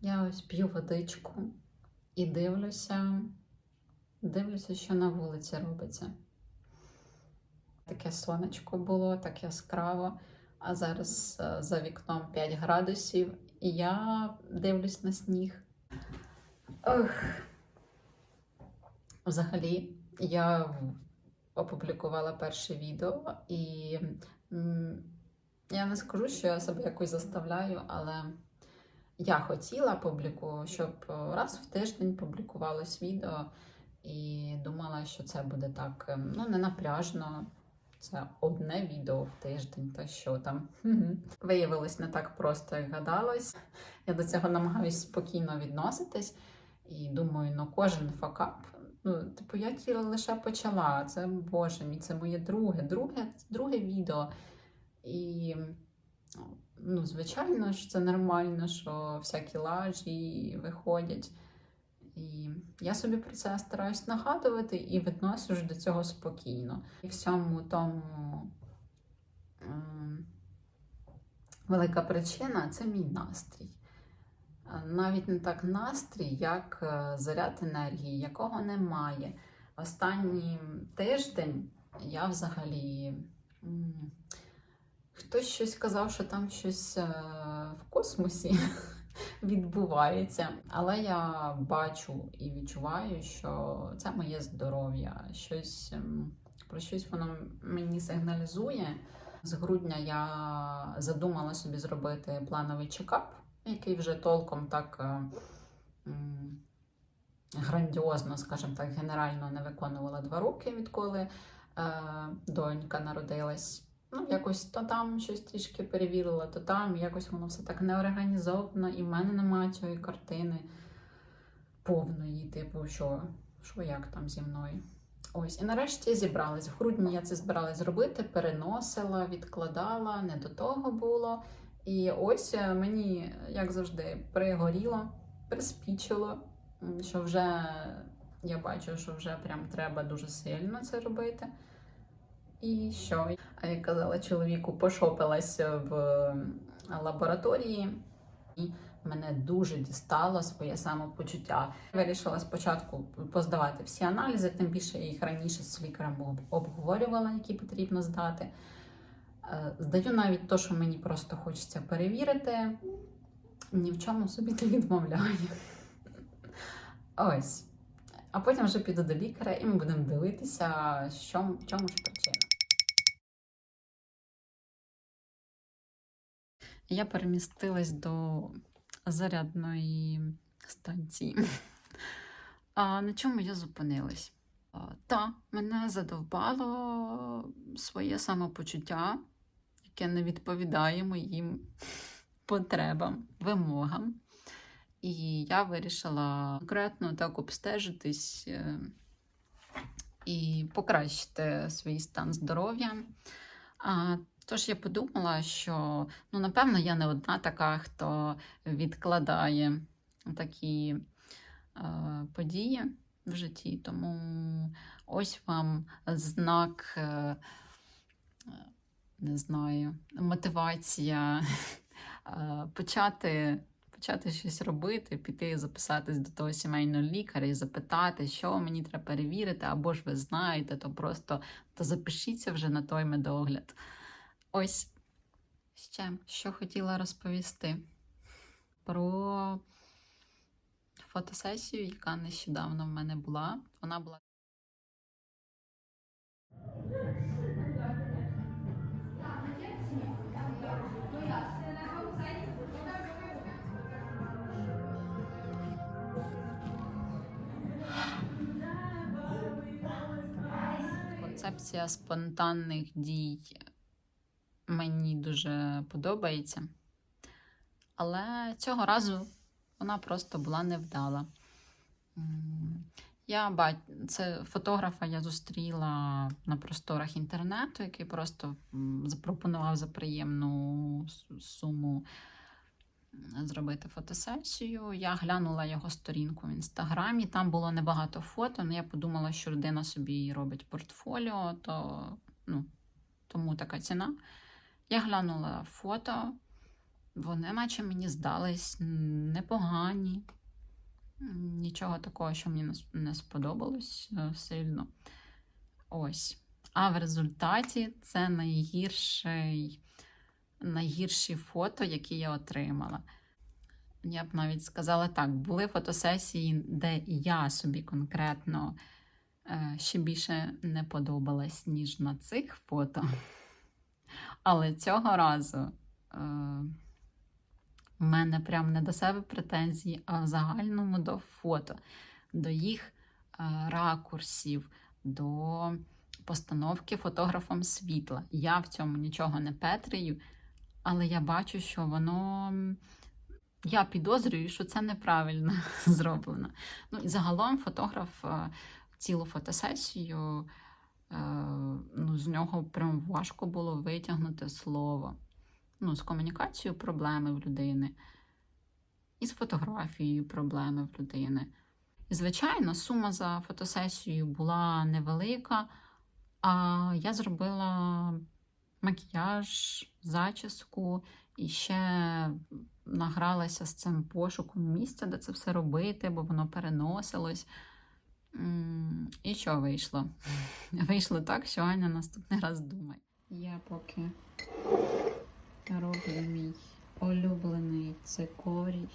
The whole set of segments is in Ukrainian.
Я ось п'ю водичку і дивлюся, дивлюся, що на вулиці робиться. Таке сонечко було, так яскраво, а зараз е, за вікном 5 градусів, і я дивлюсь на сніг. Ох. Взагалі, я опублікувала перше відео, і я не скажу, що я себе якось заставляю, але я хотіла публіку, щоб раз в тиждень публікувалось відео, і думала, що це буде так ем, ну, не напряжно. Це одне відео в тиждень, та що там. Виявилось не так просто, як гадалось. Я до цього намагаюся спокійно відноситись і думаю, ну кожен факап. Ну, типу, я тільки лише почала. Це Боже мій, це моє друге, друге, друге відео. І ну, звичайно ж, це нормально, що всякі лажі виходять. І я собі про це стараюсь нагадувати і відношусь до цього спокійно. І всьому тому ем, велика причина це мій настрій. Навіть не так настрій, як е, заряд енергії, якого немає. Останній тиждень я взагалі. Хтось щось казав, що там щось е, в космосі відбувається. Але я бачу і відчуваю, що це моє здоров'я. Щось ем, про щось воно мені сигналізує. З грудня я задумала собі зробити плановий чекап, який вже толком так е, грандіозно, скажімо так, генерально не виконувала два роки, відколи е, донька народилась. Ну, якось то там щось трішки перевірила, то там якось воно все так неорганізовано, і в мене немає цієї картини повної, типу, що, що як там зі мною. Ось, і нарешті зібралась. В грудні я це збиралась зробити, переносила, відкладала, не до того було. І ось е, мені, як завжди, пригоріло, приспічило, що вже я бачу, що вже прям треба дуже сильно це робити. І що? А як казала чоловіку, пошопилася в лабораторії, і мене дуже дістало своє самопочуття. Вирішила спочатку поздавати всі аналізи, тим більше я їх раніше з лікарем обговорювала, які потрібно здати. Е, Здаю навіть то, що мені просто хочеться перевірити. Ні в чому собі не відмовляю. Ось. А потім вже піду до лікаря і ми будемо дивитися, що, в чому ж причина. Я перемістилась до зарядної станції. А на чому я зупинилась? Та, мене задовбало своє самопочуття, яке не відповідає моїм потребам, вимогам. І я вирішила конкретно так обстежитись е, і покращити свій стан здоров'я. Тож я подумала, що ну, напевно я не одна така, хто відкладає такі е, події в житті. Тому ось вам знак, е, е, не знаю, мотивація е, почати. Почати щось робити, піти записатись до того сімейного лікаря і запитати, що мені треба перевірити, або ж ви знаєте, то просто то запишіться вже на той медогляд. Ось ще що хотіла розповісти про фотосесію, яка нещодавно в мене була. Вона була. Концепція спонтанних дій мені дуже подобається. Але цього разу вона просто була невдала. Я бач... це фотографа я зустріла на просторах інтернету, який просто запропонував за приємну суму зробити фотосесію. Я глянула його сторінку в інстаграмі. Там було небагато фото. але я подумала, що людина собі робить портфоліо, то ну, тому така ціна. Я глянула фото, вони, наче мені здались непогані. Нічого такого, що мені не сподобалось е, сильно. Ось. А в результаті це найгірший, найгірші фото, які я отримала. Я б навіть сказала так: були фотосесії, де я собі конкретно е, ще більше не подобалась, ніж на цих фото. Але цього разу е, в мене прям не до себе претензії, а в загальному до фото, до їх е, ракурсів, до постановки фотографом світла. Я в цьому нічого не петрію, але я бачу, що воно. Я підозрюю, що це неправильно зроблено. Ну і загалом фотограф е, цілу фотосесію, ну, з нього прям важко було витягнути слово. Ну, з комунікацією проблеми в людини, і з фотографією проблеми в людини. І, звичайно, сума за фотосесію була невелика, а я зробила макіяж, зачіску і ще награлася з цим пошуком місця, де це все робити, бо воно переносилось. І що вийшло? Вийшло так, що Аня наступний раз думає. Я поки роблю мій улюблений цикорій.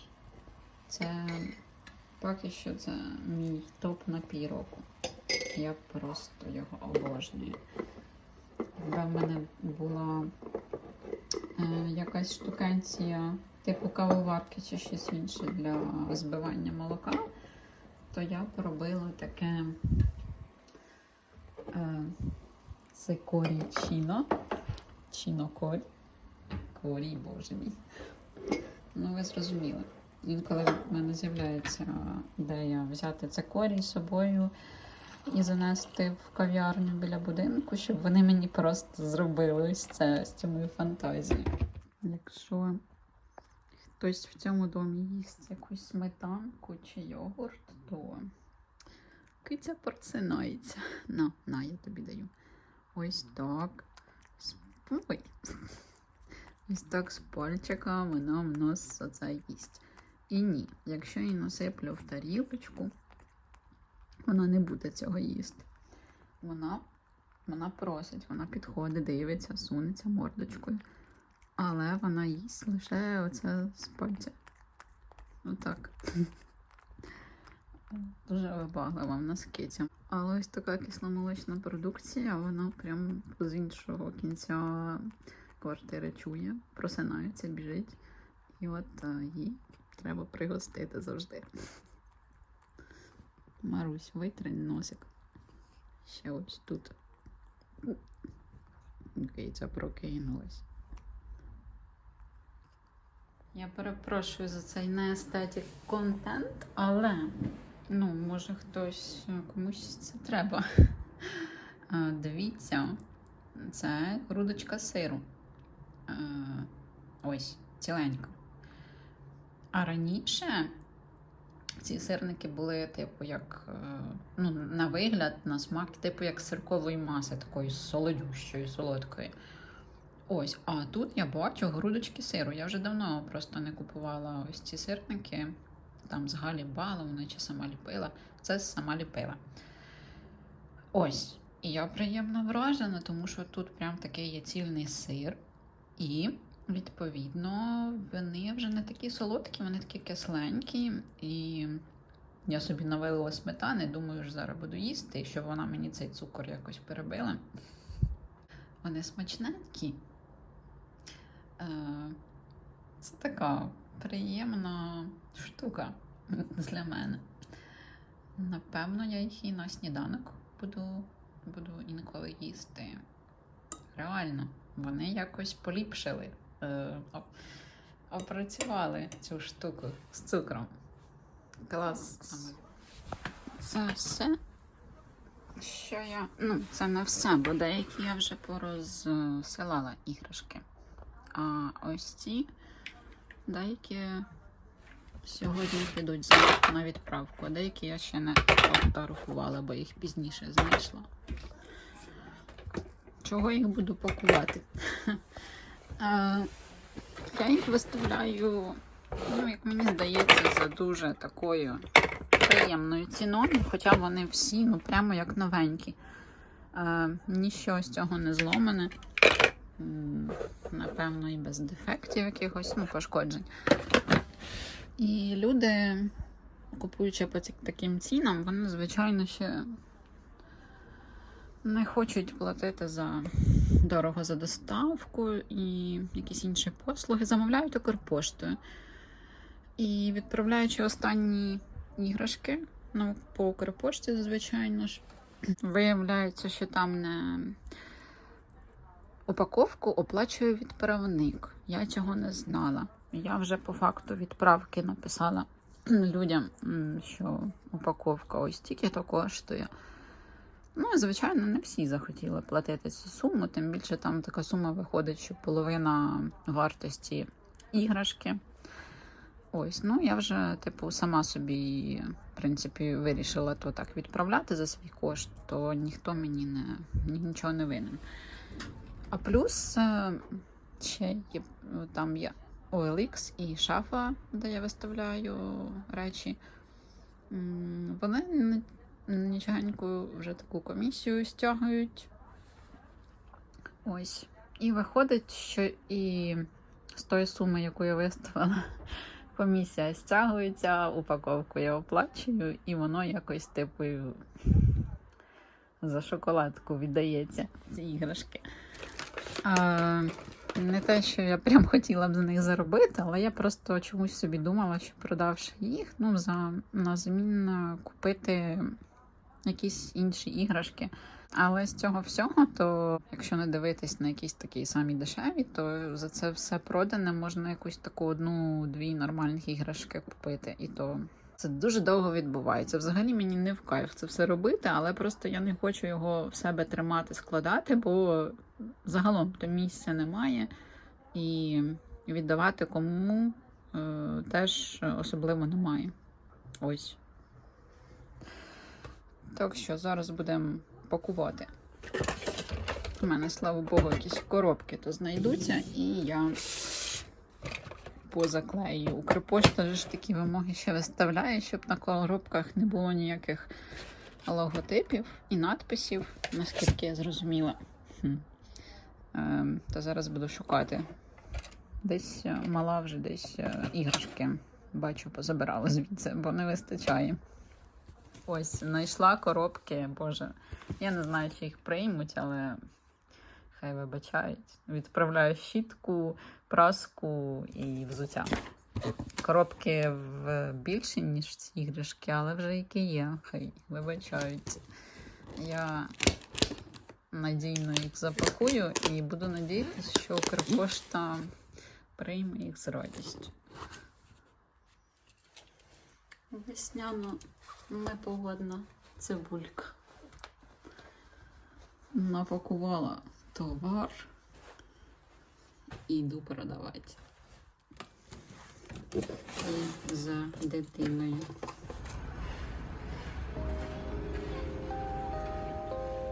Це поки що це мій топ-напій року. Я просто його обожнюю. Якби в мене була е, якась штукенція типу кавоварки чи щось інше для збивання молока, то я б робила таке е, цикорій чіно. Чіно корі. Боже мій. Ну, ви зрозуміли. Інколи в мене з'являється ідея взяти цикорій з собою і занести в кав'ярню біля будинку, щоб вони мені просто зробили ось це з цю мою фантазію. Якщо хтось в цьому домі їсть якусь сметанку чи йогурт, то киця порцинається. На, на, я тобі даю. Ось так. Ой. Ось так з пальчика вона в нас оце їсть. І ні, якщо її насиплю в тарілочку, вона не буде цього їсти. Вона, вона просить, вона підходить, дивиться, сунеться мордочкою. Але вона їсть лише оце з пальця. Отак. Дуже вибаглива в нас киця. Але ось така кисломолочна продукція, вона прям з іншого кінця квартири чує, просинається, біжить. І от е, їй треба пригостити завжди. Марусь, витрень носик. Ще ось тут. Киця прокинулась. Я перепрошую за цей неестетик контент, але ну, може хтось комусь це треба. Дивіться, це грудочка сиру. Е, Ось, ціленька. А раніше ці сирники були, типу, як е, ну, на вигляд, на смак, типу, як сиркової маси, такої солодющої, солодкої. Ось, а тут я бачу грудочки сиру. Я вже давно просто не купувала ось ці сирники. Там з Галі Баловни чи сама ліпила. Це сама ліпила. Ось. І я приємно вражена, тому що тут прям такий є цільний сир. І, відповідно, вони вже не такі солодкі, вони такі кисленькі. І я собі навалила сметани, думаю, що зараз буду їсти, щоб вона мені цей цукор якось перебила. Вони смачненькі. Е, Це така приємна штука для мене. Напевно, я їх і на сніданок буду, буду інколи їсти. Реально, вони якось поліпшили, е, опрацювали цю штуку з цукром. Клас. Це все. Що я. Ну, це не все, бо деякі я вже порозсилала іграшки. А ось ці деякі сьогодні підуть за- на відправку, деякі я ще не фотографувала, бо їх пізніше знайшла. Чого їх буду пакувати? Я їх виставляю, ну, як мені здається, за дуже такою приємною ціною, хоча вони всі, ну, прямо як новенькі. Ніщо з цього не зломане. Напевно, і без дефектів якихось, ну, пошкоджень. І люди, купуючи по таким цінам, вони, звичайно, ще не хочуть платити за дорого за доставку і якісь інші послуги. Замовляють Укрпоштою. І відправляючи останні іграшки ну, по Укрпошті, звичайно ж, виявляється, що там не упаковку оплачує відправник. Я цього не знала. Я вже по факту відправки написала людям, що упаковка ось тільки то коштує. Ну, звичайно, не всі захотіли платити цю суму, тим більше там така сума виходить, що половина вартості іграшки. Ось, ну я вже, типу, сама собі, в принципі, вирішила то так відправляти за свій кошт, то ніхто мені не, нічого не винен. А плюс е, ще є, е, там є OLX і шафа, де я виставляю речі. Вони нічогеньку вже таку комісію стягують. Ось. І виходить, що і з тої суми, яку я виставила, комісія стягується, упаковку я оплачую, і воно якось типу за шоколадку віддається ці іграшки. Не те, що я прям хотіла б за них заробити, але я просто чомусь собі думала, що продавши їх, ну, за на замін купити якісь інші іграшки. Але з цього всього, то якщо не дивитись на якісь такі самі дешеві, то за це все продане можна якусь таку одну-дві нормальних іграшки купити. І то це дуже довго відбувається. Взагалі мені не в кайф це все робити, але просто я не хочу його в себе тримати, складати, бо загалом то місця немає. І віддавати кому е, теж особливо немає. Ось. Так що зараз будемо пакувати. У мене, слава Богу, якісь коробки то знайдуться, і я позаклею. Укрпошта ж такі вимоги ще виставляє, щоб на коробках не було ніяких логотипів і надписів, наскільки я зрозуміла. Ем, та зараз буду шукати. Десь е, мала вже десь е, іграшки. Бачу, позабирала звідси, бо не вистачає. Ось, знайшла коробки, боже. Я не знаю, чи їх приймуть, але хай вибачають. Відправляю щітку, праску і взуття. Коробки в більші, ніж ці іграшки, але вже які є. Хай вибачають. Я надійно їх запакую і буду надіятися, що Укрпошта прийме їх з радістю. Весняно непогодна цибулька. Напакувала товар і йду продавати. І за дитиною.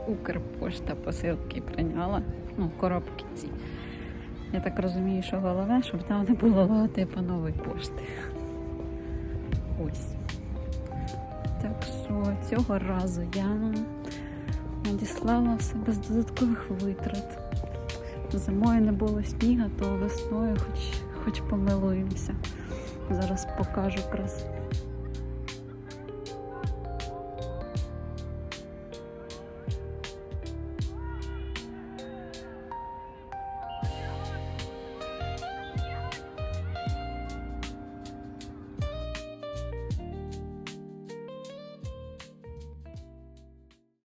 Укрпошта посилки прийняла. Ну, коробки ці. Я так розумію, що головне, щоб там не було логотипу нової пошти. Ось. Так що цього разу я надіслала все без додаткових витрат. Зимою не було сніга, то весною хоч, хоч помилуємося. Зараз покажу красоту.